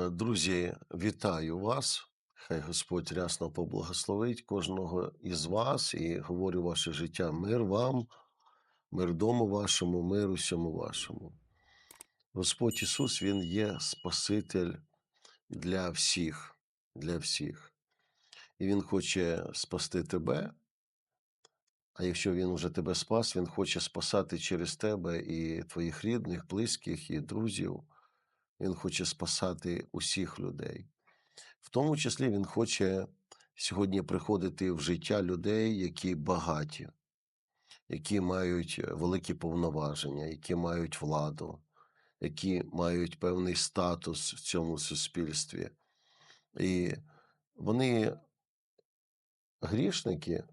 Е, Друзі, вітаю вас. Хай Господь рясно поблагословить кожного із вас і говорю ваше життя. Мир вам, мир дому вашому, мир усьому вашому. Господь Ісус, Він є Спаситель для всіх, для всіх. І Він хоче спасти тебе. А якщо Він вже тебе спас, Він хоче спасати через тебе і твоїх рідних, близьких, і друзів. Він хоче спасати усіх людей. В тому числі Він хоче сьогодні приходити в життя людей, які багаті, які мають великі повноваження, які мають владу, які мають певний статус в цьому суспільстві. І вони грішники,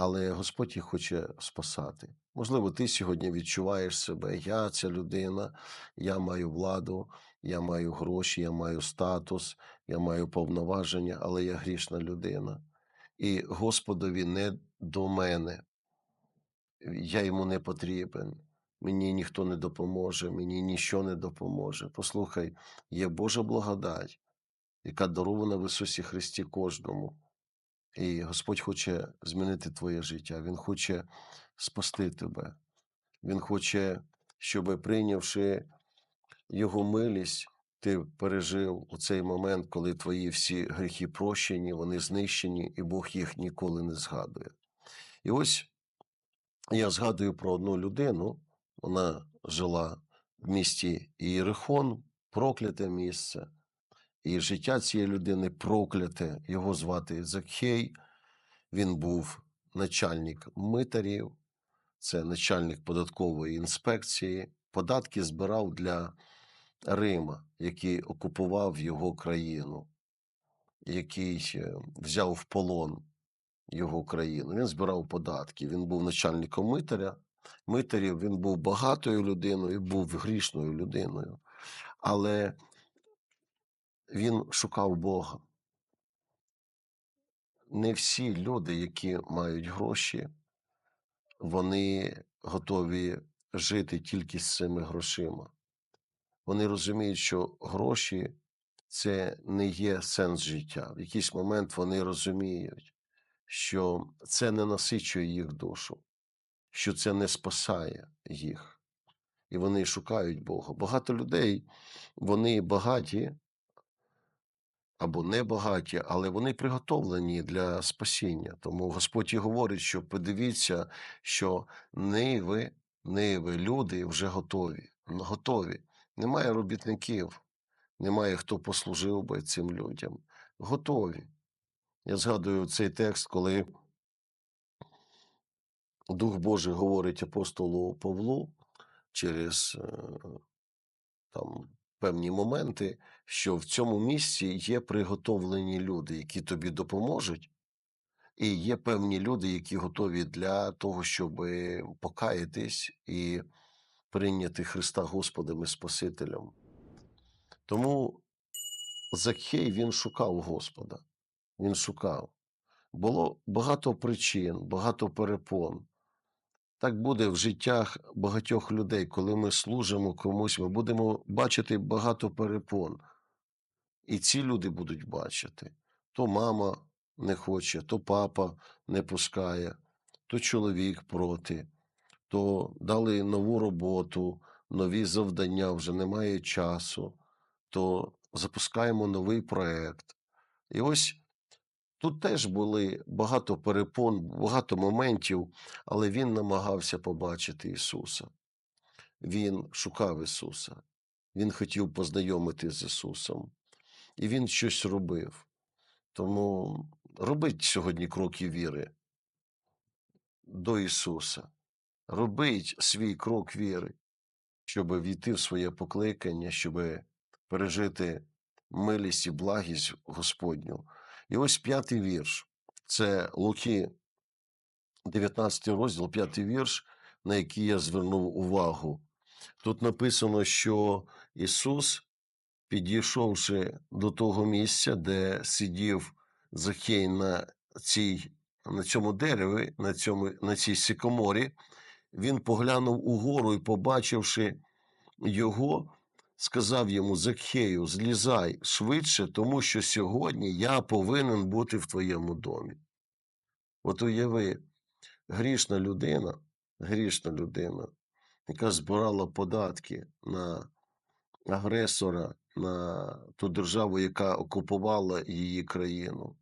але Господь їх хоче спасати. Можливо, ти сьогодні відчуваєш себе, я ця людина, я маю владу, я маю гроші, я маю статус, я маю повноваження, але я грішна людина. І Господові не до мене. Я йому не потрібен. Мені ніхто не допоможе, мені ніщо не допоможе. Послухай, є Божа благодать, яка дарована в Ісусі Христі кожному. І Господь хоче змінити твоє життя. Він хоче спасти тебе. Він хоче, щоб прийнявши Його милість, ти пережив у цей момент, коли твої всі гріхи прощені, вони знищені, і Бог їх ніколи не згадує. І ось я згадую про одну людину, вона жила в місті Ієрихон, прокляте місце. І життя цієї людини прокляте. Його звати Закхей. Він був начальник митарів, це начальник податкової інспекції. Податки збирав для Рима, який окупував його країну, який е, взяв в полон його країну. Він збирав податки. Він був начальником митаря. Митарів він був багатою людиною, був грішною людиною. Але він шукав Бога. Не всі люди, які мають гроші, вони готові жити тільки з цими грошима. Вони розуміють, що гроші це не є сенс життя. В якийсь момент вони розуміють, що це не насичує їх душу, що це не спасає їх. І вони шукають Бога. Багато людей, вони багаті, або небагаті, але вони приготовлені для спасіння. Тому Господь і говорить, що подивіться, що ниви, ниви, люди вже готові. Готові. Немає робітників, немає хто послужив би цим людям. Готові. Я згадую цей текст, коли Дух Божий говорить апостолу Павлу через е, там певні моменти, що в цьому місці є приготовлені люди, які тобі допоможуть, і є певні люди, які готові для того, щоб покаятись і прийняти Христа Господом і Спасителем. Тому Закхей він шукав Господа, він шукав. Було багато причин, багато перепон. Так буде в життях багатьох людей, коли ми служимо комусь, ми будемо бачити багато перепон. І ці люди будуть бачити. То мама не хоче, то папа не пускає, то чоловік проти, то дали нову роботу, нові завдання, вже немає часу, то запускаємо новий проект. І ось Тут теж були багато перепон, багато моментів, але він намагався побачити Ісуса. Він шукав Ісуса, Він хотів познайомити з Ісусом, і Він щось робив. Тому робить сьогодні кроки віри до Ісуса, робить свій крок віри, щоб війти в своє покликання, щоб пережити милість і благість Господню. І ось п'ятий вірш. Це Луки, 19 розділ, п'ятий вірш, на який я звернув увагу. Тут написано, що Ісус, підійшовши до того місця, де сидів Захей на цій, на цьому дереві, на, цьому, на цій сикоморі, він поглянув угору і, побачивши його, сказав йому Закхею, злізай швидше, тому що сьогодні я повинен бути в твоєму домі. От уяви, грішна людина, грішна людина, яка збирала податки на агресора, на ту державу, яка окупувала її країну.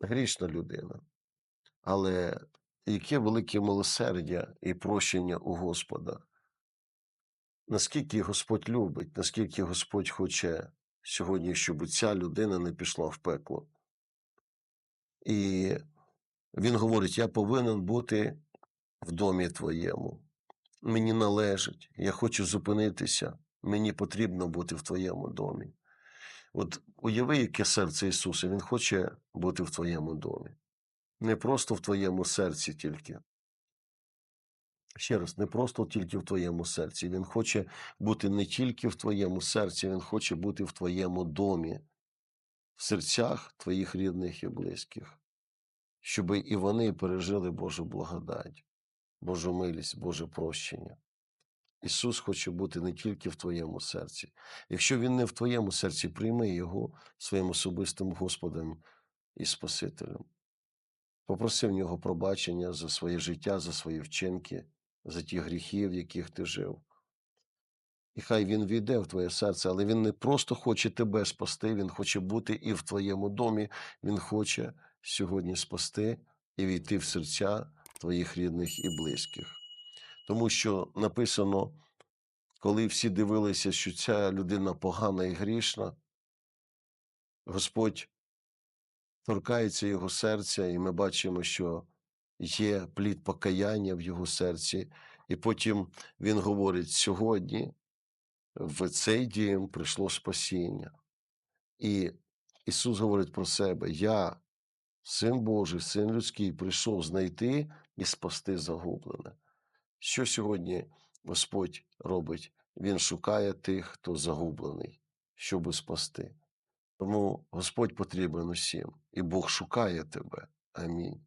Грішна людина. Але яке велике милосердя і прощення у Господа. Наскільки Господь любить, наскільки Господь хоче сьогодні, щоб ця людина не пішла в пекло. І він говорить: я повинен бути в домі твоєму. Мені належить, я хочу зупинитися, мені потрібно бути в твоєму домі. От уяви, яке серце Ісуса, Він хоче бути в твоєму домі. Не просто в твоєму серці тільки. Ще раз, не просто тільки в твоєму серці. Він хоче бути не тільки в твоєму серці, він хоче бути в твоєму домі, в серцях твоїх рідних і близьких, щоб і вони пережили Божу благодать, Божу милість, Боже прощення. Ісус хоче бути не тільки в твоєму серці. Якщо Він не в твоєму серці, прийми Його своїм особистим Господом і Спасителем. Попроси в нього пробачення за своє життя, за свої вчинки, за ті гріхи, в яких ти жив. І хай він війде в твоє серце, але він не просто хоче тебе спасти, він хоче бути і в твоєму домі. Він хоче сьогодні спасти і війти в серця твоїх рідних і близьких. Тому що написано, коли всі дивилися, що ця людина погана і грішна, Господь торкається його серця, і ми бачимо, що є плід покаяння в його серці. І потім він говорить: сьогодні в цей дім прийшло спасіння. І Ісус говорить про себе: Я, син Божий, син людський, прийшов знайти і спасти загублене. Що сьогодні Господь робить? Він шукає тих, хто загублений, щоби спасти. Тому Господь потрібен усім, і Бог шукає тебе. Амінь.